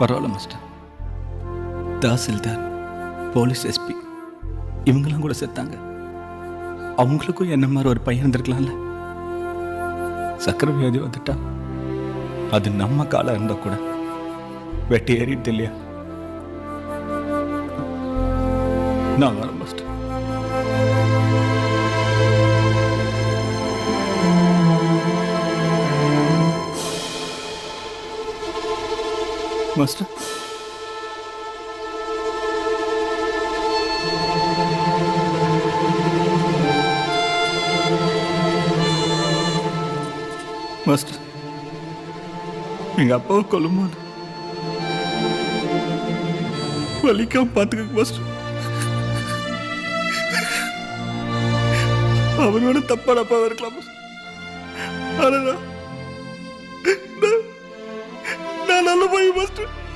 பரவாயில்ல master tahsildar police SP இவங்கெல்லாம் கூட செத்தாங்க. அவங்களுக்கும் என்ன மாதிரி ஒரு பையன் இருந்திருக்கலாம்ல? சக்கரை வியாதி வந்துட்டா அது நம்ம காலம் இருந்தா கூட வெட்டி ஏறிட்டு இல்லையா? நான் மாஸ்டர். மாஸ்டர் எங்க அப்பாவை கொல்லும்போது வலிக்காம பார்த்துக்க மாஸ்டர். அவனோட தப்பான அப்பாவை இருக்கலாம் master. the way he was to.